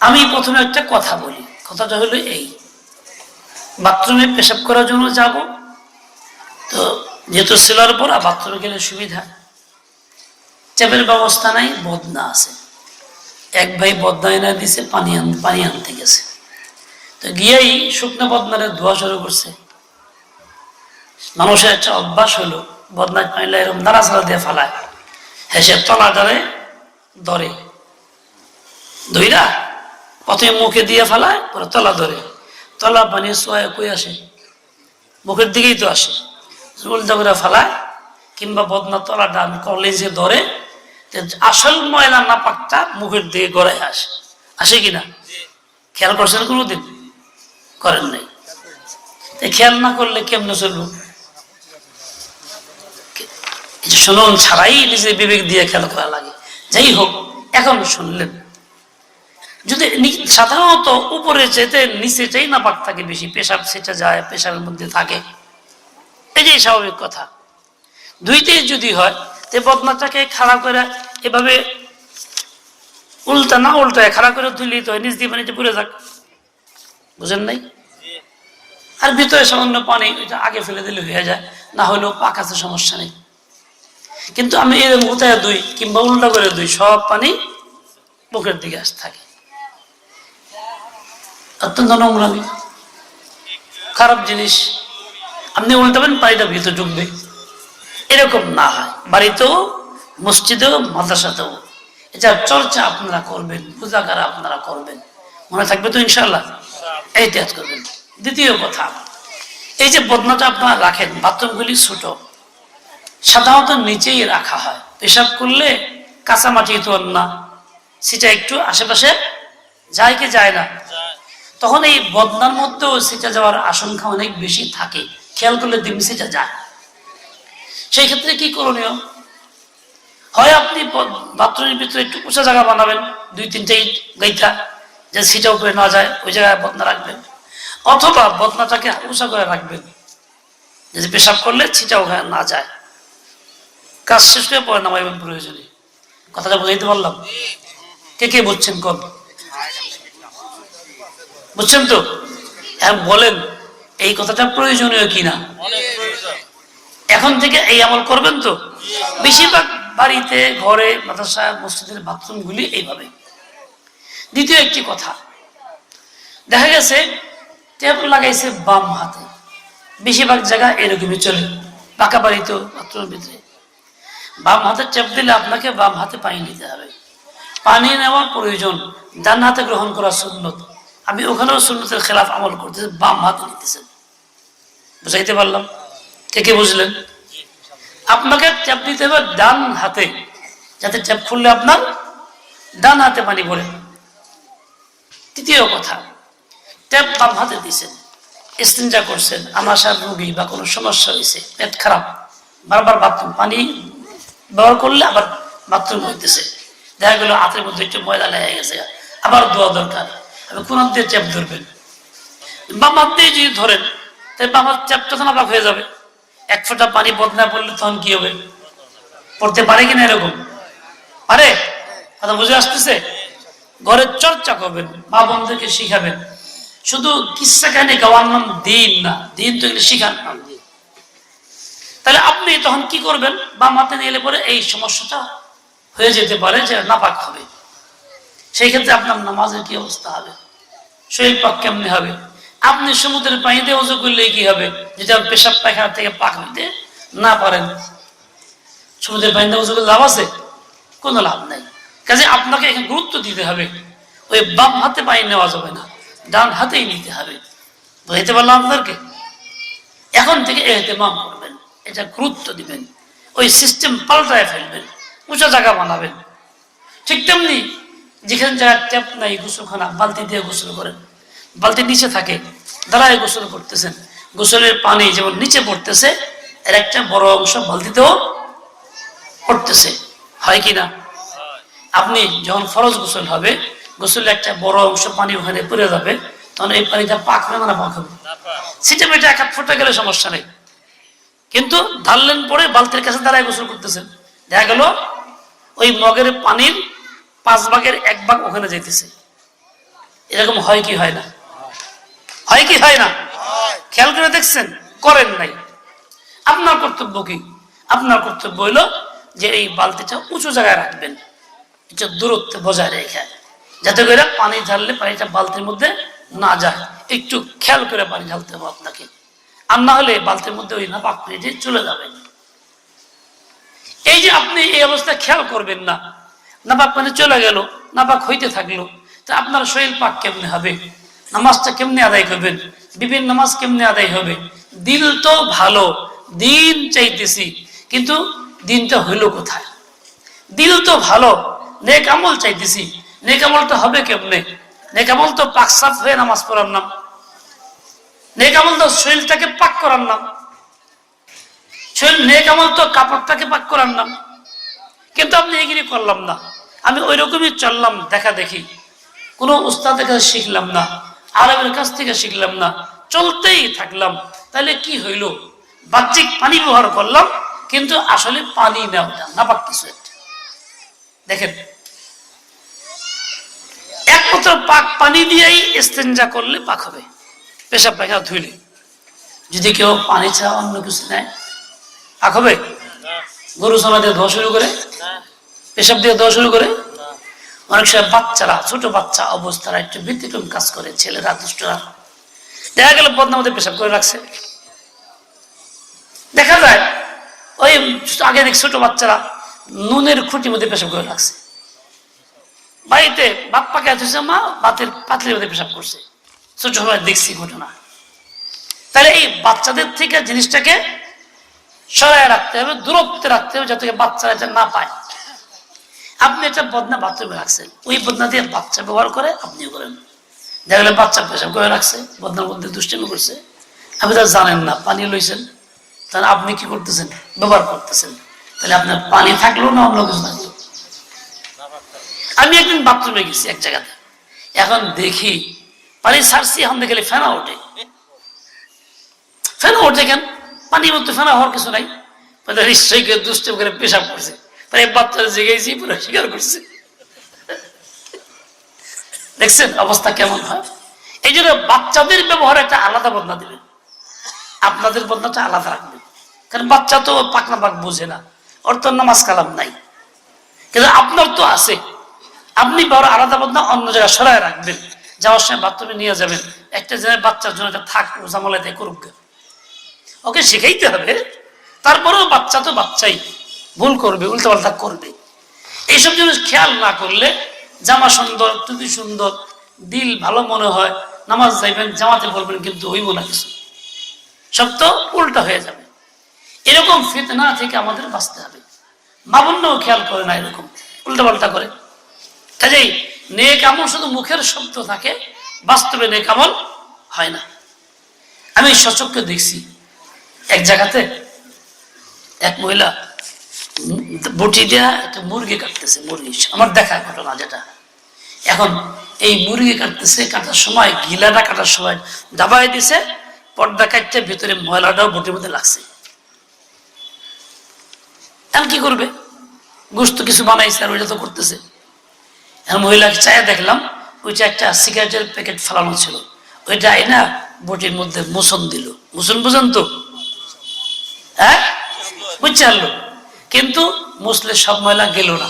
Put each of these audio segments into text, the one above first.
আমি প্রথমে একটা কথা বলি। কথাটা হলো এই। বাথরুমে পেশাব করার জন্য যাব। তো যেহেতু সেলার আর বাথরুমে গেলে সুবিধা। চ্যাপের ব্যবস্থা নাই, বদনা আছে। এক ভাই বদনা এনে দিছে, পানি আন, পানি আনতে গেছে। তো গিয়েই শুকনো বদনারে ধোয়া শুরু করছে। মানুষের একটা অভ্যাস হলো বদনায় পানিলে এরকম নাড়াচাড়া দিয়ে ফালায়। হেসে তলা ধরে ধরে। ধইরা প্রথমে মুখে দিয়ে ফেলায়, পরে তলা ধরে। তলা পানি সোয়ায় কই আসে? মুখের দিকেই তো আসে। উল্টা করে ফেলায়, কিংবা বদনা তলা ডান কলেজে ধরে আসল ময়লা না পাকটা মুখের দিকে গড়ায় আসে। আসে কিনা খেয়াল করছেন কোনোদিন? করেন নাই। খেয়াল না করলে কেমনে চলবো? শুনুন, ছাড়াই নিজের বিবেক দিয়ে খেয়াল করা লাগে। যাই হোক, এখন শুনলেন। যদি সাধারণত উপরে যেতে নিচেটাই না পাক থাকে বেশি, পেশাব সেটা যায়, পেশাবের মধ্যে থাকে। এটাই স্বাভাবিক কথা। দুইটাই যদি হয়, তে বদনাটাকে খাড়া করে এভাবে উল্টা না উল্টায় খাড়া করে তুলি তো নিচ দিয়ে পানিতে পুড়ে যাক। বুঝেন নাই? আর ভিতরে সামান্য পানি, ওইটা আগে ফেলে দিলে হয়ে যায়, না হলেও পাকাতে সমস্যা নেই। কিন্তু আমি এরকম উঠায় দুই কিংবা উল্টা করে দুই, সব পানি বুকের দিকে আসতে থাকে। অত্যন্ত নোংরামি খারাপ জিনিস। আপনি উল্টাবেন পানিটা ভিতরে ঢুকবে। এরকম না হয়। বাড়িতেও, মসজিদেও, মাদ্রাসাতেও। এটা চর্চা আপনারা করবেন, পূজাকারা আপনারা করবেন। মনে থাকবে তো ইনশাল্লাহ এহতিয়াত করবেন। দ্বিতীয় কথা, এই যে বদনাটা আপনারা রাখেন, বাথরুমগুলি ছোট। সাধারণত নিচেই রাখা হয়। পেশাব করলে কাঁচামাটি তো না। সেটা একটু আশেপাশে যায় কি যায় না। তখন এই বদনার মধ্যেও সেটা যাওয়ার আশঙ্কা অনেক বেশি থাকে। খেয়াল করলে দেখবি সেটা যায়। সেই ক্ষেত্রে কি করণীয়? হয় আপনি বাথরুমের ভিতরে একটু উঁচা জায়গা বানাবেন দুই তিনটে ইট গাইথা যে সিটা উপরে না যায় ওই জায়গায় বদনা রাখবেন। অথবা বদনাটাকে উঁচা করে রাখবেন যে পেশাব করলে ছিটা ওখানে না যায়। কাজ শেষ করে পরে নামাইবেন প্রয়োজনে। কথাটা বুঝাইতে পারলাম? কে কে বলছেন কোন বুঝছেন তো? এখন বলেন এই কথাটা প্রয়োজনীয় কিনা? এখন থেকে এই আমল করবেন তো? বেশিরভাগ বাড়িতে ঘরে মাদ্রাসা মসজিদের বাথরুমগুলি এইভাবে। দ্বিতীয় একটি কথা দেখা গেছে ট্যাপ লাগাইছে বাম হাতে। বেশিরভাগ জায়গা এরকমই চলে পাকা বাড়িতেও বাথরুমের ভিতরে। বাম হাতে ট্যাপ দিলে আপনাকে বাম হাতে পানি নিতে হবে। পানি নেওয়ার প্রয়োজন ডান হাতে গ্রহণ করা সুন্নত। আমি ওখানেও সুন্নতের খেলাফ আমল করতেছি, বাম হাত নিতেছেন বুঝাইতে পারলাম? কে কে বুঝলেন? আপনাকে ট্যাপ দিতে হবে ডান হাতে। যাতে ট্যাপ খুললে আপনার ডান হাতে পানি পড়ে। তৃতীয় কথা, ট্যাপ বাম হাতে দিছেন স্তিনজা করছেন, আমাশার রোগী বা কোনো সমস্যা হয়েছে, পেট খারাপ, বারবার বাথরুম পানি ব্যবহার করলে আবার বাথরুম হইতেছে। দেখা গেল হাতের মধ্যে একটু ময়লা লেগে গেছে, আবার দোয়া দরকার। কোন দিয়ে ট্যাপ ধরবেন। বাম দিয়ে যদি ধরেন তাই বাম হাত ট্যাপ তখন আবার হয়ে যাবে। এক ফোঁটা পানি বদনা পড়লে তখন কি হবে? পড়তে পারে কিনা এরকম? পারে? কথা বুঝে আসতেছে? ঘরের চর্চা করবেন, মা বোনদেরকে শিখাবেন। শুধু কিসা কাহিনী গাওয়ার নাম দিন না। দিন তো শিখান। নাম তাহলে আপনি তখন কি করবেন? বা মাথা নিয়ে এলে পরে এই সমস্যাটা হয়ে যেতে পারে যে নাপাক হবে। সেই ক্ষেত্রে আপনার নামাজের কি অবস্থা হবে? শরীর পাক কেমনি হবে? আপনি সমুদ্রের পানিতে উজু করলে কি হবে? যদি আপনি পেশাব পায়খানা থেকে পাক নিতে না পারেন, সমুদ্রের পানিতে উজু করলে লাভ আছে? কোনো লাভ নেই। কাজে আপনাকে এখানে গুরুত্ব দিতে হবে। ওই বাম হাতে পানি নেওয়া যাবে না, ডান হাতেই নিতে হবে। বুঝতে পারলাম আপনাদেরকে? এখন থেকে এহতেমাম করবেন, এটা গুরুত্ব দিবেন। ওই সিস্টেম পাল্টায় ফেলবেন, উঁচা জায়গা বানাবেন। ঠিক তেমনি যেখানে যারা ট্যাপ নাই গোসলখানা, বালতি দিয়ে গোসল করেন বালতি নিচে থাকে, দাঁড়ায় গোসল করতেছেন। গোসলের পানি যেমন নিচে পড়তেছে, এর একটা বড় অংশ বালতিতেও পড়তেছে। হয় কি না? আপনি যখন ফরজ গোসল হবে, গোসলের একটা বড় অংশ পানি ওখানে পড়ে যাবে, তখন এই পানিটা পাক হবে না পাক হবে। সিটে মেটে এক হাত ফোটা গেলে সমস্যা নেই। কিন্তু ঢাললেন পরে বালতির কাছে দাঁড়ায় গোসল করতেছেন। দেখা গেল, ওই মগের পানির পাঁচ ভাগের এক ভাগ ওখানে যেতেছে এরকম হয় কি হয় না? হয় কি হয় না? খেয়াল করে দেখছেন, করেন নাই। আপনার কর্তব্য কি? আপনার কর্তব্য হইল যে এই বালতিটা উঁচু জায়গায় রাখবেন। এটা দূরত্ব বজায় রেখে। যাতে করে পানি ঢাললে পানিটা বালতির মধ্যে না যায়। একটু খেয়াল করে পানি ঢালতে হবে আপনাকে। আর না হলে বালতির মধ্যে ওই না পাক চলে যাবে এই যে আপনি এই অবস্থা খেয়াল করবেন না নাপাক পানি চলে গেল নাপাক হইতে থাকল। তা আপনার শরীর পাক কেমনে হবে? নামাজটা কেমনে আদায় করবেন? বিভিন্ন নামাজ কেমনে আদায় হবে? দিল তো ভালো, দিন চাইতেছি, কিন্তু দিনটা হইল কোথায়? দিল তো ভালো, নেক আমল চাইতেছি, নেক আমলটা হবে কেমনে? নেক আমল তো পাকসাফ হয়ে নামাজ পড়ার নাম। নেক আমল তো শরীরটাকে পাক করার নাম। শরীর নেক আমল তো কাপড়টাকে পাক করার নাম। কিন্তু আপনি এগিয়ে করলাম না। আমি ওই রকমই চললাম, দেখা দেখি। কোনো উস্তাদের কাছে শিখলাম না আরবের কাছ থেকে শিখলাম না, চলতেই থাকলাম। তাহলে কি হইল? বাহ্যিক পানি ব্যবহার করলাম, কিন্তু আসলে পানি না পাক কিছু দেখেন, একমাত্র পাক পানি দিয়েই ইস্তেঞ্জা করলে পাক হবে। পেশাব পায়খানা ধুইলে যদি কেউ পানি ছাড়া অন্য কিছু নেয়, পাক হবে? গরু দিয়ে ধোয়া শুরু করে পেশাব দিয়ে দেওয়া শুরু করে। অনেক সময় বাচ্চারা, ছোট বাচ্চা অবস্থারা একটু ব্যতিক্রম কাজ করে, ছেলেরা, দুষ্টরা। দেখা গেল বদনার মধ্যে পেশাব করে রাখছে। দেখা যায়, ওই আগে দেখ ছোট বাচ্চারা নুনের খুঁটির মধ্যে পেশাব করে রাখছে। বাড়িতে বাপ্পাকে আছে মা বাতের পাতলির মধ্যে পেশাব করছে। ছোট সময় দেখছি ঘটনা। তাহলে এই বাচ্চাদের থেকে জিনিসটাকে সরায় রাখতে হবে, দূরত্বে রাখতে হবে, যাতে বাচ্চারা না পায়। আপনি একটা বদনা বাথরুমে রাখছেন। ওই বদনা দিয়ে বাচ্চা ব্যবহার করে আপনিও করেন। দেখা গেলে বাচ্চা পেশাব করে রাখছে, বদনার মধ্যে দুষ্টামি করছে। আপনি তা জানেন না, পানি লইছেন। তাহলে আপনি কি করতেছেন? ব্যবহার করতেছেন। তাহলে আপনার পানি থাকল না অন্য কিছু থাকল? আমি একদিন বাথরুমে গেছি এক জায়গাতে। এখন দেখি পানি ছাড়ছি, এখন দেখলে ফেনা ওঠে। ফেনা ওঠে কেন? পানির মধ্যে ফেনা হওয়ার কিছু নাই। নিশ্চয়ই দুষ্ট করে পেশাব করছে। বাচ্চারা জেগেছি স্বীকার করছে। দেখছেন অবস্থা কেমন হয়? এই জন্য বাচ্চাদের ব্যবহার একটা আলাদা আপনাদের আলাদা রাখবেন। কারণ বাচ্চা তো পাকনা পাক বুঝে না। ওর তো নামাজ কালাম নাই। কিন্তু আপনার তো আছে। আপনি বড় আলাদা বদনা অন্য জায়গায় সরায় রাখবেন। যাওয়ার সময় বাথরুমে নিয়ে যাবেন। একটা জায়গায় বাচ্চার জন্য একটা থাক করুক। ওকে শিখাইতে হবে। তারপরেও বাচ্চা তো বাচ্চাই। ভুল করবে উল্টো পাল্টা করবে। এইসব জিনিস খেয়াল না করলে জামা সুন্দর, টুপি সুন্দর, দিল ভালো মনে হয়, নামাজ যাইবেন, জামাতে বলবেন কিন্তু হইব না কিছু। সব তো উল্টা হয়ে যাবে। এরকম ফিতনা থেকে আমাদের বাঁচতে হবে। মামুন্নও খেয়াল করে না এরকম উল্টা পাল্টা করে। কাজেই নেক আমল শুধু মুখের শব্দ থাকে, বাস্তবে নেক আমল হয় না। আমি সচক্ষে দেখছি, এক জায়গাতে এক মহিলা বটি দেয়া একটা মুরগি কাটতেছে, মুরগি। আমার দেখা ঘটনা যেটা। এখন এই মুরগি কাটতেছে, কাটার সময়, গিলাটা কাটার সময় দাবাই দিছে, পর্দা কাটতে ভিতরে ময়লাটাও বটির মধ্যে লাগছে। এখন কি করবে? গোস্ত কিছু বানাইছে আর ওইটা তো করতেছে। এখন মহিলাকে চায় দেখলাম ওইটা একটা সিগারেটের প্যাকেট ফেলানো ছিল। ওইটা আইনা বটির মধ্যে মোসন দিল। মোসন বুঝেন তো? হ্যাঁ? বুঝছে আনলো কিন্তু মুসলে সব ময়লা গেল না।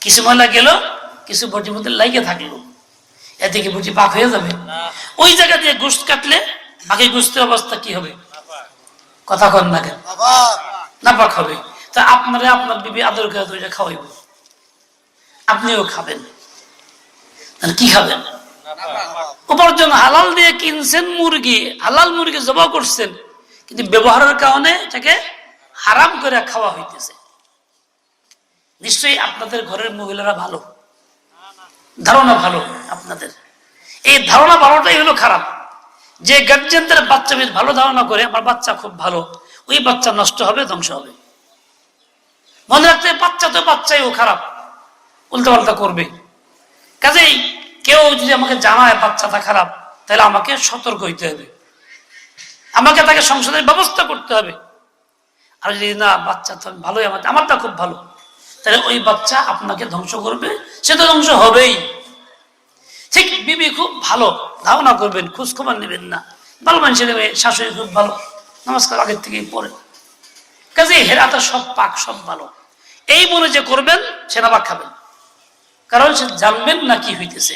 কিছু ময়লা গেল কিছু বটির মধ্যে লাইকে থাকল। এতে কি বুঝি পাক হয়ে যাবে। ওই জায়গা দিয়ে গোস্ত কাটলে বাকি গোস্তের অবস্থা কি হবে? কথা কন না কেন? না পাক হবে। তা আপনারা আপনার বিবি আদর করে ওইটা খাওয়াইব। আপনিও খাবেন। কি খাবেন? উপার্জন হালাল দিয়ে কিনছেন মুরগি হালাল মুরগি জবা করছেন কিন্তু ব্যবহারের কারণে এটাকে হারাম করে খাওয়া হইতেছে। নিশ্চয়ই আপনাদের ঘরের মহিলারা ভালো। ধারণা ভালো আপনাদের। এই ধারণা ভালোটাই হলো খারাপ। যে গার্জেনদের বাচ্চা বেশ ভালো ধারণা করে, আমার বাচ্চা খুব ভালো, ওই বাচ্চা নষ্ট হবে, ধ্বংস হবে। মনে রাখতে বাচ্চা তো বাচ্চাই ও খারাপ। উল্টো পাল্টা করবে। কাজেই কেউ যদি আমাকে জানায় বাচ্চাটা খারাপ, তাহলে আমাকে সতর্ক হইতে হবে। আমাকে তাকে সংসদের ব্যবস্থা করতে হবে। আর যদি, না, বাচ্চা তো ভালোই, আমার, আমারটা খুব ভালো। তাহলে ওই বাচ্চা আপনাকে ধ্বংস করবে, সে তো ধ্বংস হবেই। ঠিক বিবি খুব ভালো, ধারণা করবেন খোঁজ খবর নেবেন না। ভালো মানুষের শাশুড়ি খুব ভালো, নমস্কার, আগের থেকেই পড়ে। কাজে হেরাটা সব পাক, সব ভালো। এই মনে যে করবেন, সে নাবাক খাবেন। কারণ সে জানবেন না কি হইতেছে।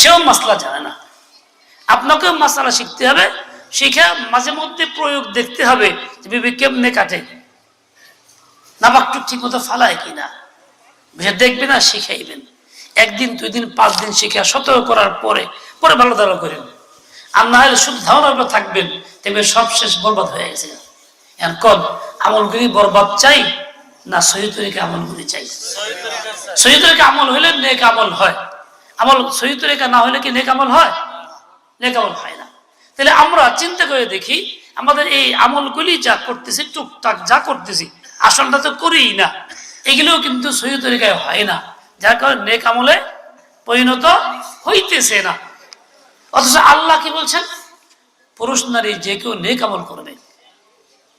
সেও মাসলা জানে না। আপনাকেও মাসালা শিখতে হবে, শিখে মাঝে মধ্যে প্রয়োগ দেখতে হবে যে বিবি কেমনে কাটে। নাবাকটু ঠিক মতো ফালায় কিনা? দেখবে না, শিখাইবেন। একদিন দুই দিন পাঁচ দিন শিখে সতর্ক করার পরে পরে ভালো ধারণা করেন। আর না হলে শুধু ধারণার উপর থাকবেন দেখবে সব শেষ বরবাদ হয়ে গেছে। এখন আমলগুলি বরবাদ চাই না সহি তরিকে আমলগুলি চাই? সহি তরিকা আমল হলে নেক আমল হয়। আমল সহি তরিকা না হলে কি নেক আমল হয়? নেক আমল হয় না। তাহলে আমরা চিন্তা করে দেখি, আমাদের এই আমলগুলি যা করতেছি, টুকটাক যা করতেছি আসলটা তো করিই না। এগুলোও কিন্তু সহি তরিকায় হয় না। যার কারণে নেক আমলে পরিণত হইতেছে না। অথচ আল্লাহ কি বলছেন? পুরুষ নারী যে কেউ নেক আমল করবে।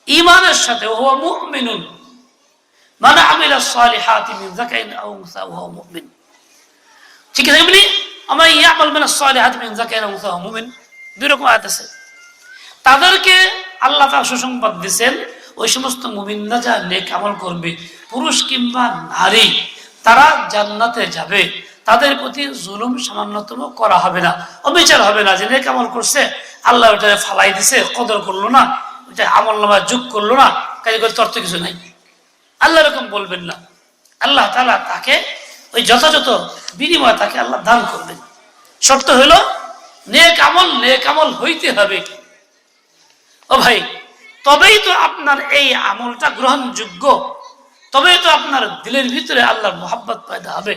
ইমানের সাথে হুয়া মুমিনুন। মানে আমিলা সালিহাতি মিন যাকারিন আও উনসা ওয়া মুমিন। ঠিক আছে এমনি? আমার ইয়ামাল মিনাস সালিহাতি মিন যাকারিন আও উনসা মুমিন। দুই রকম আয়াত আছে। তাদেরকে আল্লাহ তাআলা সুসংবাদ দিবেন ওই সমস্ত মুমিনরা যা নেক আমল করবে, পুরুষ কিংবা নারী, তারা জান্নাতে যাবে। তাদের প্রতি জুলুম সামান্যতম করা হবে না, অবিচার হবে না। যে নেক আমল করছে, আল্লাহ ওটা ফালাই দিছে, কদর করল না ওটা আমল নামা যোগ করল না, কাজে করে তর্ত কিছু নাই। আল্লাহ এরকম বলবেন না। আল্লাহ তালা তাকে ওই যথাযথ বিনিময় তাকে আল্লাহ দান করবেন। শর্ত হলো, নেক আমল নেক আমল হইতে হবে। ও ভাই তবেই তো আপনার এই আমলটা গ্রহণযোগ্য। তবেই তো আপনার দিলের ভিতরে আল্লাহর মোহাব্বত পয়দা হবে।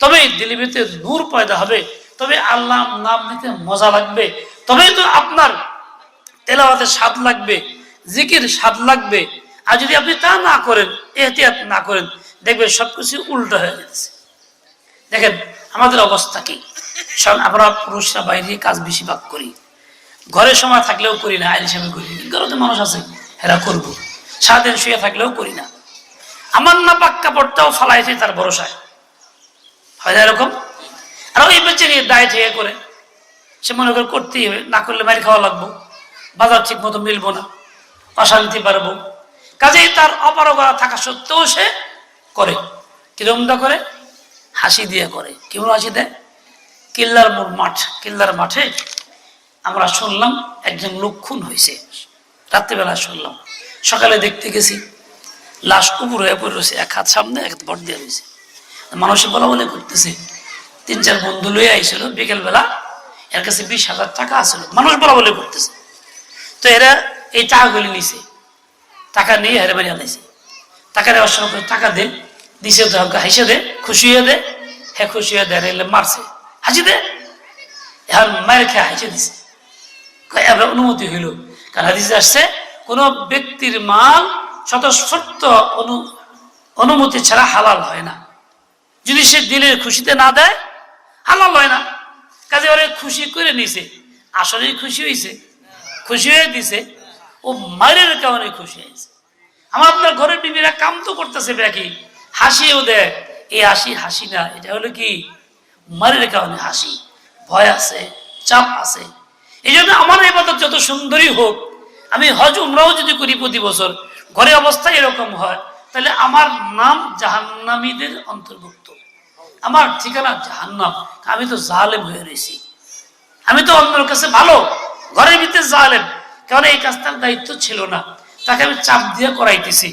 তবেই দিলের ভিতরে নূর পয়দা হবে। তবে আল্লাহ নাম নিতে মজা লাগবে। তবেই তো আপনার তেলাওয়াতে স্বাদ লাগবে, জিকির স্বাদ লাগবে। আর যদি আপনি তা না করেন, এহতিয়াত না করেন, দেখবেন সবকিছু উল্টো হয়ে যাচ্ছে দেখেন, আমাদের অবস্থা কি? আমরা পুরুষরা বাইরে কাজ বেশিরভাগ করি। ঘরের সময় থাকলেও করি না, আইন হিসাবে করি ঘরে তো মানুষ আছে, হেরা করব। সারাদিন শুয়ে থাকলেও করি না। আমার না পাক কাপড়টাও ফালাইছে তার ভরসায়। হয় না এরকম? আর ওই বেঁচে নিয়ে দায় থেকে করে, সে মনে করে করতেই হবে, না করলে মারি খাওয়া লাগবো, বাজার ঠিক মতো মিলবো না, অশান্তি পারব কাজেই তার অপারগতা থাকা সত্ত্বেও সে করে। কিরমটা করে? হাসি দিয়ে করে। কেমন হাসি দেয়? কিল্লার মোড় মাঠ, কিল্লার মাঠে আমরা শুনলাম, একজন লোক খুন হয়েছে। রাত্রিবেলা শুনলাম। সকালে দেখতে গেছি, লাশ উপর হয়ে পড়ে রয়েছে, এক হাত সামনে, এক ভর দিয়ে রয়েছে। মানুষে বলা বলে করতেছে, তিন চার বন্ধু লইয়া আইছিল, বিকেলবেলা এর কাছে বিশ হাজার টাকা আছিল। মানুষ বলা বলে করতেছে। তো এরা এই টাকাগুলি নিছে। টাকা নিয়ে হেরে বাড়ি আনাইছে টাকা নেওয়ার সময় করে টাকা দে, দিছে তো আমাকে হাসে দে, খুশি হয়ে দে। হ্যাঁ খুশি হয়ে দেয় মারছে। হাসি দে। এখন মায়ের খেয়ে হাসে দিছে। কয় অনুমতি হইল। কারণ হাদিসে আসছে, কোন ব্যক্তির মাল স্বতঃস্ফূর্ত অনু, অনুমতি ছাড়া হালাল হয় না। যদি সে দিলের খুশিতে না দেয়, হালাল হয় না। কাজে ওরে খুশি করে নিছে, আসলেই খুশি হয়েছে খুশি হয়ে দিছে, ও মায়ের কারণে খুশি হয়েছে। আমার আপনার ঘরের বিবিরা কাম তো করতেছে ব্যাকি, হাসিও দেয়। এই হাসি হাসি না, এটা হলো কি? মারের কারণে হাসি। ভয় আছে, চাপ আছে। এই জন্য আমার এবাদত যত সুন্দরী হোক, আমি হজ উমরাও যদি করি প্রতি বছর, ঘরে অবস্থা এরকম হয়, তাহলে আমার নাম জাহান্নামীদের অন্তর্ভুক্ত। আমার ঠিকানা জাহান্নাম। আমি তো জালেম হয়ে রয়েছি। আমি তো অন্যের কাছে ভালো, ঘরের ভিতরে জালেম। কারণ এই কাজটার দায়িত্ব ছিল না। তাকে আমি চাপ দিয়ে করাইতেছি।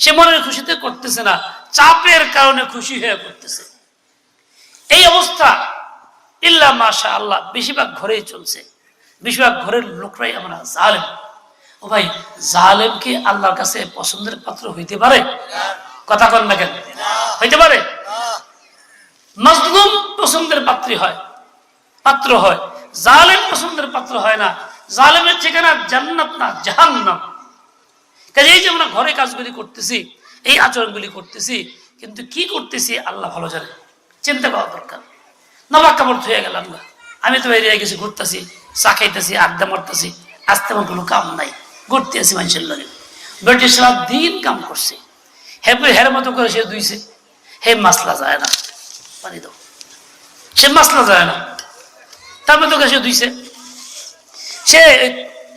সে মনের খুশিতে করতেছে না, চাপের কারণে খুশি হয়ে করতেছে। এই অবস্থা ইল্লা মাশা আল্লাহ বেশিরভাগ ঘরেই চলছে। বেশিরভাগ ঘরের লোকরাই আমরা জালেম। ও ভাই, জালেম কি আল্লাহর কাছে পছন্দের পাত্র হইতে পারে? কথা কন না কেন? হইতে পারে? মজলুম পছন্দের পাত্রী হয়, পাত্র হয়। জালেম পছন্দের পাত্র হয় না। জালেমের ঠিকানা জান্নাত না জাহান্নাম। কাজে এই যে আমরা ঘরে কাজগুলি করতেছি, এই আচরণগুলি করতেছি, কিন্তু কি করতেছি আল্লাহ ভালো জানে। চিন্তা করা দরকার। নবাক কাপড় ধুয়ে গেলাম না আমি তো এরিয়ায় গেছি, ঘুরতেছি। চা খাইতেছি, আড্ডা মারতেছি আসতে আমার কোনো কাম নাই ঘুরতে আছি মানুষের লগে। বেটি সারা দিন কাম করছে। হে হের মতো করে সে ধুইছে। হে মাসলা যায় না, পানি দাও। সে মাসলা যায় না, তার মধ্যে ওকে সে ধুইছে। সে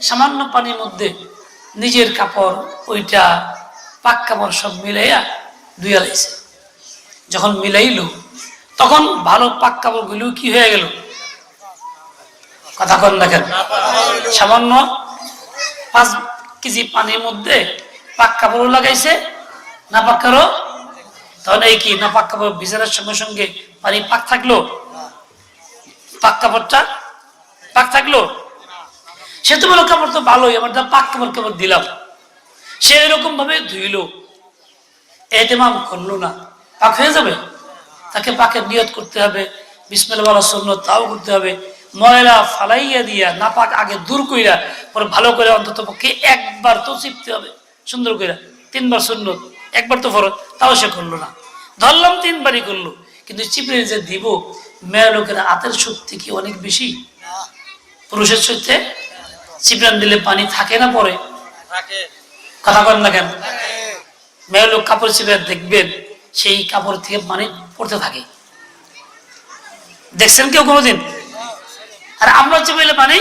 সামান্য পানির মধ্যে নিজের কাপড়, ওইটা, পাক কাপড় সব মিলাইয়া লাইছে। যখন মিলাইল, তখন ভালো পাক কাপড়গুলো কি হয়ে গেল? কথা কন দেখেন। সামান্য পাঁচ কেজি পানির মধ্যে পাক কাপড়ও লাগাইছে, না পাক কাপড় তাহলে এই কি, না পাক কাপড় ভিজানোর সঙ্গে সঙ্গে পানি পাক থাকল? পাক কাপড়টা পাক থাকল? সে তো বলো কাপড় তো ভালোই, আমার পাক কাপড় কাপড় দিলাম। সে এরকম ভাবে ধুইল। এতেমাম করল না। পাক হয়ে যাবে? তাকে পাকের নিয়ত করতে হবে। বিসমেল বলা সুন্নত, তাও করতে হবে। ময়লা ফালাইয়া দিয়া না পাক আগে দূর কইরা পরে ভালো করে অন্তত পক্ষে একবার তো চিপতে হবে সুন্দর কইরা। তিনবার সুন্নত একবার তো ফরজ তাও সে করল না। ধরলাম তিনবারই করল কিন্তু চিপড়ে যে দিব মেয়ে লোকের হাতের শক্তি কি অনেক বেশি? পুরুষের সত্যি চিপড়ান দিলে পানি থাকে না পরে? কথা বলেন না কেন? মেয়ে লোক কাপড় চিপে দেখবেন সেই কাপড় থেকে পানি পড়তে থাকে। দেখছেন কেউ কোনোদিন? আর আমরা চিপাইলে পানি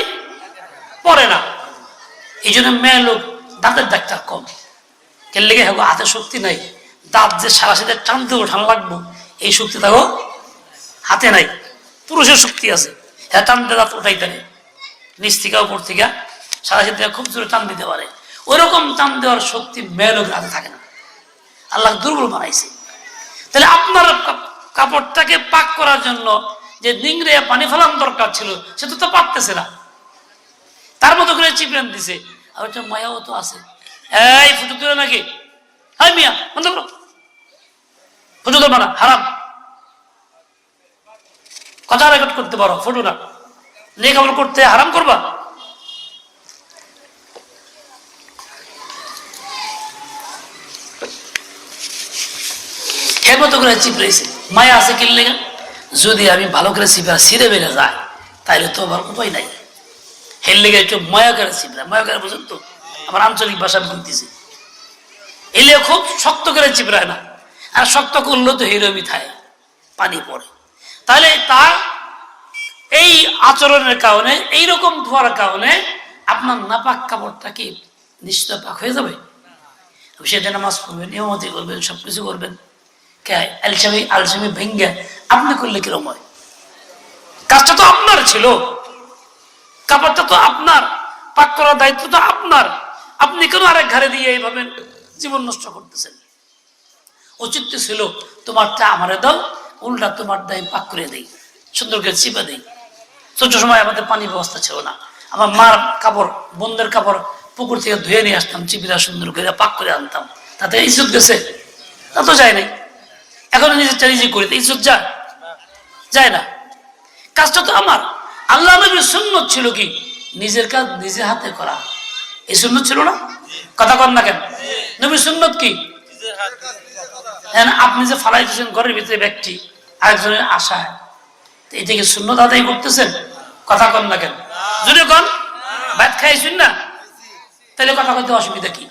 পড়ে না। এই জন্য মেয়ে লোক দাঁতের ডাক্তার কম। কেন লেগে হব হাতে শক্তি নাই। দাঁত যে সারা সাথে টানতে ওঠানো লাগবো, এই শক্তি থাকো হাতে নাই। পুরুষের শক্তি আছে। হ্যাঁ টানতে দাঁত ওঠাই থাকে নিচ থেকে উপর থেকে সারা সাথে খুব জোরে টান দিতে পারে। ওইরকম টান দেওয়ার শক্তি মেয়ে লোকের হাতে থাকে না। আল্লাহ দুর্বল বানাইছে। তাহলে আপনার কাপড়টাকে পাক করার জন্য যে নিংড়ে পানি ফেলান দরকার ছিল, সে তো পারতেছে না। তার মতো করে চিপড়ান দিছে। আর ওটা মায়াও তো আছে। এই, ফুটো তুলে নাকি? হাই মিয়া, বন্ধ করো। ফুটো তো না, হারাম। কথা রেকর্ড করতে পারো, ফুটো না। নিয়ে কাপড় করতে হারাম করবা? এর মতো করে চিপড়েছে মায়া আছে কিনলে যদি আমি ভালো করে চিপড়া সিরে বেড়ে যায় তাহলে তো আমার উপায় নাই। হের লেগে একটু ময়া করে চিপড়া ময়া করে বুঝেন তো, আমার আঞ্চলিক ভাষা বলতেছি এলে খুব শক্ত করে চিপড়ায় না, আর শক্ত করল তো হিরোমি থায় পানি পড়ে। তাহলে তার এই আচরণের কারণে এইরকম ধোয়ার কারণে আপনার নাপাক কাপড়টা কি নিশ্চিত পাক হয়ে যাবে? সেটা নামাজ পড়বেন ইমামতি করবেন, সবকিছু করবেন। আলসামি আপনি করলে কিরম হয়? কাজটা তো আপনার ছিল। কাপড়টা তো আপনার, পাক করার দায়িত্ব তো আপনার। আপনি কেন আরেক ঘরে দিয়ে এইভাবে জীবন নষ্ট করতেছেন? উচিত ছিল, তোমারটা আমারে দাও, উল্টা তোমার দায় পাক করে দেই সুন্দর করে চিপে দেই। ছোট সময় আমাদের পানি ব্যবস্থা ছিল না। আমার মার কাপড়, বন্ধের কাপড় পুকুর থেকে ধুয়ে নিয়ে আসতাম চিপিরা সুন্দর করে পাক করে আনতাম। তাতে ইজ্জত গেছে। তা তো যায় নাই। এখন নিজেরটা নিজে করি তো ইজ্জত যায়? না। কাজটা তো আমার। আল্লাহ নবীর সুন্নত ছিল কি? নিজের কাজ নিজে হাতে করা। এই সুন্নত ছিল না? কথা কর না কেন? নবীর সুন্নত কি? নিজের হ্যাঁ আপনি যে ফালাই দিচ্ছেন ঘরের ভিতরে ব্যক্তি, আরেকজনের আশায়। তো এটা কি শূন্য আদায় করতেছেন? কথা কন না কেন? যদি কন। ভাত খাইছেন না? তাহলে কথা কইতে অসুবিধা কি?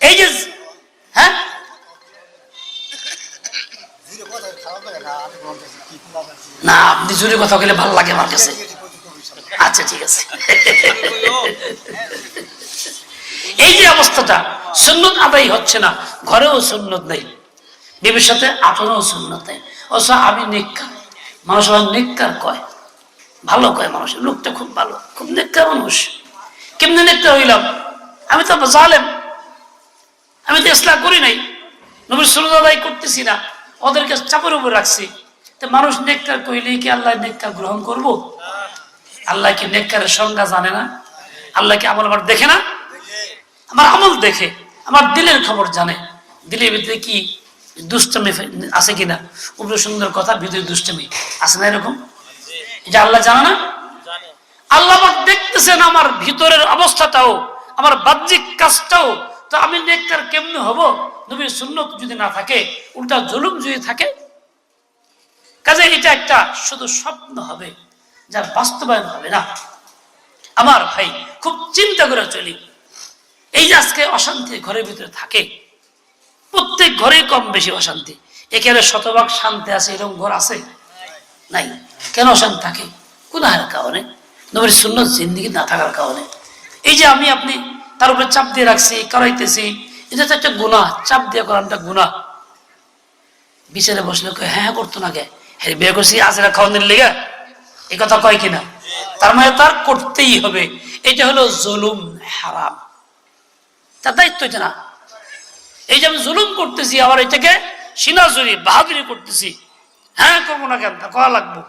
এই যে হ্যাঁ? না, আপনি জোরে কথা বলে ভালো লাগে আমার কাছে। আচ্ছা ঠিক আছে। এই যে অবস্থাটা, সুন্নত আদায় হচ্ছে না, ঘরেও সুন্নত নেই, বিবির সাথে আচরণও সুন্নত নেই অবশ্য আমি নিকার মানুষ নিকার কয়? ভালো কয় মানুষ, লোকটা খুব ভালো, খুব নেককার মানুষ। কেমনি নেককার হইলাম? আমি তো জালেম। আমি তো ইসলাম করি নাই। নবীর সুন্নত আদায় করতেছি না। ওদেরকে চাপের উপর রাখছি। তো মানুষ নেককার কইলেই কি আল্লাহ নেককার গ্রহণ করব? আল্লাহ কি নেককারের সংজ্ঞা জানে না? আল্লাহ কি আমল আমার দেখে না? আমার আমল দেখে আমার দিলের খবর জানে। দিলের ভিতরে কি দুষ্টমি আছে কিনা? উপরে সুন্দর কথা ভিতরে দুষ্টমি। আছে না এরকম? এটা আল্লাহ জানে না? আল্লাহ পাক দেখতেছেন আমার ভিতরের অবস্থাটাও আমার বাহ্যিক কাজটাও। তো আমি নেককার কেমনে হব? নবীর সুন্নত যদি না থাকে, উল্টা জুলুম যদি থাকে কাজে এটা একটা শুধু স্বপ্ন হবে যা বাস্তবায়ন হবে না। আমার ভাই খুব চিন্তা করে চলি। এই যে আজকে অশান্তি ঘরের ভিতরে থাকে, প্রত্যেক ঘরে কম বেশি অশান্তি। এখানে শতভাগ শান্তি আছে, এরকম ঘর আছে? নাই। কেন অশান্তি থাকে? গুনাহের কারণে। নবীর শূন্য জিন্দিগি না থাকার কারণে। এই যে আমি আপনি তার উপরে চাপ দিয়ে রাখছি, করাইতেছি। এটা তো একটা গুণা, চাপ দিয়ে করানটা গুণা। বিচারে বসলে হ্যাঁ হ্যাঁ করতো না কে? হ্যাঁ বিয়ে করছি আজরা খাওয়ানোর লেগে। এই কথা কয় কিনা? তার মানে তার করতেই হবে। এটা হলো জুলুম হারাম। তার দায়িত্ব এটা না। এই যে আমি জুলুম করতেছি, আবার এটাকে সিনাজুরি, বাহাদুরি করতেছি। হ্যাঁ করব না কেন? তা কয়া লাগবো।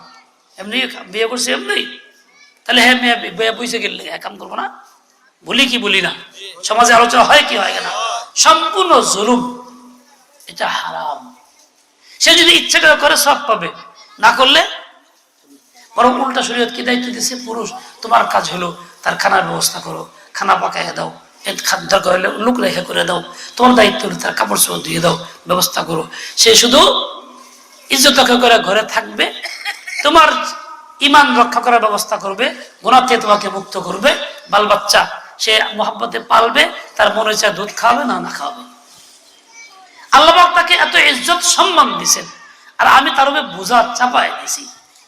এমনি বিয়ে করছি, এমনি? তাহলে হ্যাঁ মেয়ে, বিয়ে বুঝে গেলে হ্যাঁ কাম করব না। বলি কি বলি না? সমাজে আলোচনা হয় কি হয় না? সম্পূর্ণ জুলুম। এটা হারাম। সে যদি ইচ্ছে করে করে, সব পাবে। না করলে, বরং উল্টা শরীয়ত কি দায়িত্ব দিচ্ছে পুরুষ, তোমার কাজ হলো তার খানার ব্যবস্থা করো, খানা পাকাইয়া দাও খাদ্য দরকার হলে লোক রেখে করে দাও, তোমার দায়িত্ব হলো তার কাপড় চোপড় ধুয়ে দাও, ব্যবস্থা করো। সে শুধু ইজ্জত রক্ষা করে ঘরে থাকবে, তোমার ইমান রক্ষা করার ব্যবস্থা করবে থেকে তোমাকে মুক্ত করবে, বাল বাচ্চা সে মোহাব্বতে পালবে, তার মনে হচ্ছে দুধ খাওয়াবে না না খাওয়াবে আল্লাহ তাকে এত ইজ্জত সম্মান দিছেন, আর আমি তার উপরে বোঝা চাপায় দিছি।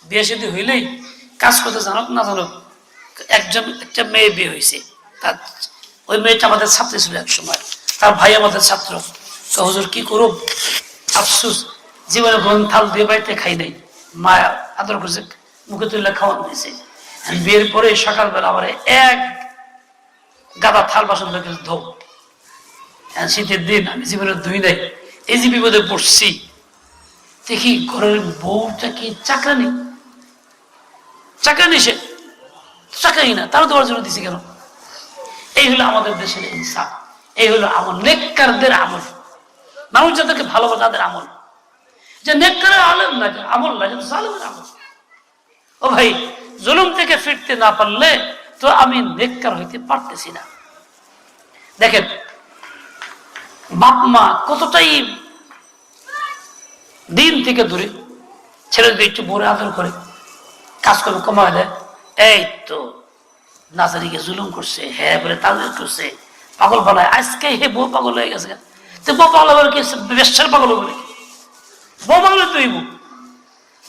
বিয়ে শাদী হইলেই কাজ করতে জানুক না জানুক, একজন, একটা মেয়ে বিয়ে হয়েছে তার, ওই মেয়েটা আমাদের ছাত্রী ছিল এক সময়, তার ভাই আমাদের ছাত্র। তো হুজুর কি করুক আফসুস, জীবনে কোন থাল দিয়ে বাড়িতে খাই নাই, মা আদর করছে, মুখে তুলে খাওয়ান দিয়েছে। বিয়ের পরে সকালবেলা আমার এক গাদা থাল বাসন লোকে ধো। শীতের দিন, আমি জীবনে ধুই নাই। এই যে বিপদে পড়ছি, দেখি ঘরের বউটা কি চাকরানি? চাকরানি সে? চাকরানি না, তারও তোমার জন্য দিছি কেন? এই হলো আমাদের দেশের ইনসাফ। এই হলো আমল, নেককারদের আমল। মানুষ যাদেরকে ভালোবাসে তাদের আমল। যে নেককারের আলেম যে আমল যে জালেমের আমল। ও ভাই, জুলুম থেকে ফিরতে না পারলে তো আমি নেককার হইতে পারতেছি না। দেখেন, বাপ মা কতটাই দিন থেকে দূরে ছেলে যদি একটু বড় আদর করে কাজকর্ম কমায় দেয় এই তো নাচারিকে জুলুম করছে হ্যাঁ বলে তাদের করছে, পাগল বানায়, আজকে হে বউ পাগল হয়ে গেছে তো বউ পাগল হবে কি বেশ্যার পাগল হবে বউ পাগল তুই বউ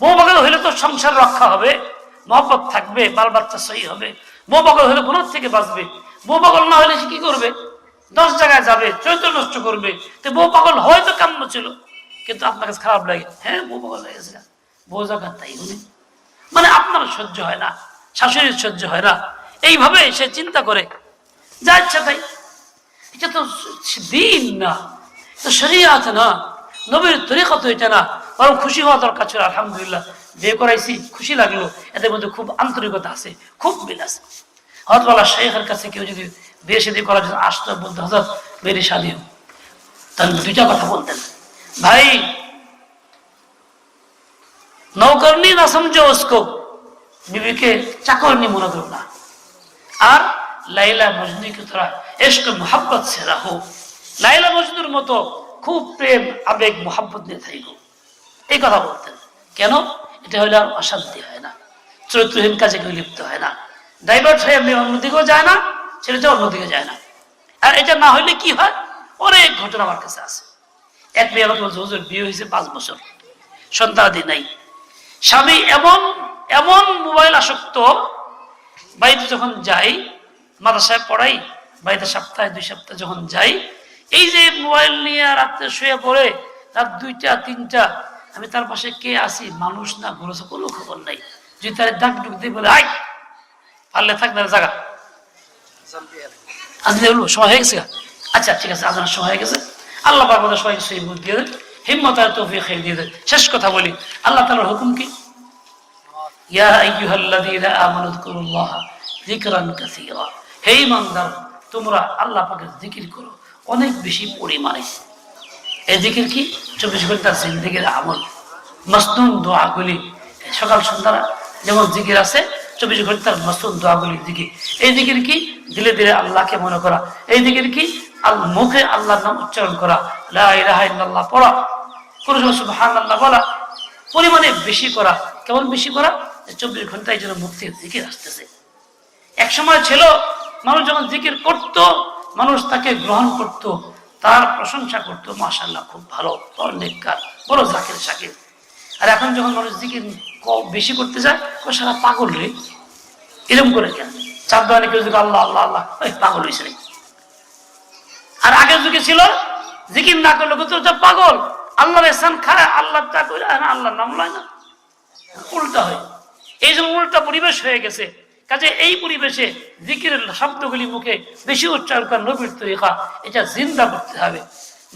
বউ পাগল হইলে তো সংসার রক্ষা হবে, মহব্বত থাকবে, বাল বাচ্চা সহি হবে পাগল হলে গুণার থেকে বাঁচবে? পাগল না হলে সে কি করবে? দশ জায়গায় যাবে চৈত্র নষ্ট করবে। তো বউ পাগল হয়তো কাম্য ছিল? কিন্তু আপনার কাছে খারাপ লাগে। হ্যাঁ বউ পাগল হয়ে গেছে বউ জায়গা তাই উনি মানে আপনার সহ্য হয় না, শাশুড়ির সহ্য হয় না। এইভাবে সে চিন্তা করে। যা ইচ্ছা তাই। এটা তো দিন না। তো শরীয়ত না। নবীর তরিকত এটা না। বরং খুশি হওয়া দরকার ছিল, আলহামদুলিল্লাহ। যে করাইছি খুশি লাগল, এদের মধ্যে খুব আন্তরিকতা আছে, খুব মিল আছে। হতবালা শেখের কাছে কেউ যদি বিয়ে শাদী করার জন্য আসতো, বলতো হজরত বেরি শাদী হোক। তাহলে দুইটা কথা বলতেন। ভাই নৌকর্ণী না সমঝে ওসকো, বিবিকে চাকরনি মনে করো না। আর লাইলা মজনুকে তোরা এসক মোহাব্বত সে রাখো। লাইলা মজনুর মতো খুব প্রেম, আবেগ, মোহাব্বত নিয়ে থাকো এই কথা বলতেন। কেন? এটা হলে আর অশান্তি হয় না। চরিত্রহীন কাজে কেউ লিপ্ত হয় না। ডাইভার্ট হয়ে আপনি অন্যদিকেও যায় না ছেলেটা অন্যদিকে যায় না। আর এটা না হইলে কি হয়? অনেক ঘটনা আমার কাছে আছে। এক মেয়ে আমাকে বলছে, হুজুর, বিয়ে হয়েছে পাঁচ বছর। সন্তানাদি নাই। স্বামী এমন এমন মোবাইল আসক্ত, বাড়িতে যখন যাই, মাদ্রাসায় পড়াই, বাড়িতে সপ্তাহে দুই সপ্তাহে যখন যাই, এই যে মোবাইল নিয়ে রাত্রে শুয়ে পড়ে, রাত দুইটা, তিনটা আমি তার পাশে কে আসি মানুষ না ঘুরেছে কোনো খবর নাই। যদি তার ডাক ডুক দিয়ে, বলে আই পারলে থাক না জায়গা আজকে বলব সময় হয়ে গেছে আচ্ছা ঠিক আছে আপনার সময় হয়ে গেছে। আল্লাহ সবাইকে সেই বুদ্ধি দিয়ে দেন, হিম্মত আর তৌফিক খেয়ে দিয়ে দেন। শেষ কথা বলি, আল্লাহ তাআলার হুকুম কি? ইয়া আইয়ুহাল্লাযীনা আমানু যকুরুল্লাহ যিকরান কাসীরা। হে ইমানদার, তোমরা আল্লাহ পাকের জিকির করো। অনেক বেশি পরিমাণে। এই জিকির কি? চব্বিশ ঘণ্টা জিন্দিগির আমল। মসনুন দোয়াগুলি সকাল সন্ধ্যা যেমন জিকির আছে, চব্বিশ ঘণ্টার মসনুন দোয়াগুলি দিকে এই দিকের কি? ধীরে ধীরে আল্লাহকে মনে করা। এই জিকির কি? মুখে আল্লাহর নাম উচ্চারণ করা। লা ইলাহা পড়া। কোনো সুবহানাল্লাহ বলা। পরিমাণে বেশি করা। কেমন বেশি করা? চব্বিশ ঘন্টায় যেন মুখ থেকে জিকির আসতেছে। এক সময় ছিল, মানুষ যখন জিকির করত, মানুষ তাকে গ্রহণ করত। তার প্রশংসা করতো মাশাল্লাহ খুব ভালো বড় নেককার বড় জাকির শাকির আর এখন যখন মানুষ জিকির বেশি করতে যায় সারা পাগল রে? এরকম করে কেন? চার দোকানে কেউ যদি আল্লাহ আল্লাহ আল্লাহ ওই পাগল হয়েছে রে। আর আগের যুগে ছিল, জিকির না করলে তো ওটা পাগল, আল্লাহর এসান খায় আল্লাহ চা করে আল্লাহ নাম লয় না। উল্টা হয়। এই জন্য উল্টা পরিবেশ হয়ে গেছে। কাজে এই পরিবেশে জিকিরের শব্দগুলি মুখে বেশি উচ্চারণ করা নবীর তরিকা, এটা জিন্দা করতে হবে।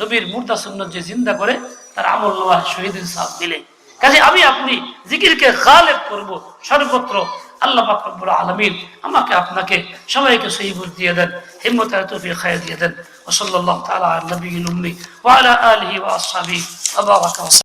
নবীর মুর্দা সুন্নত যে জিন্দা করে, তার আমল নোয়া শহীদের সাথ দিলে। কাজে আমি আপনি জিকিরকে গালেব করব সর্বত্র। আল্লাহ পাকবুল আলমিন আমাকে, আপনাকে সবাইকে সহিবুর দিয়ে দেন, হিম্মত তৌফিক খায় দিয়ে দেন। ওসল্লাহ তালা নবী উম্মি ওয়ালা আলহি ওয়া আসহাবিহি। ওয়া বারাকা ওয়া সাল্লাম।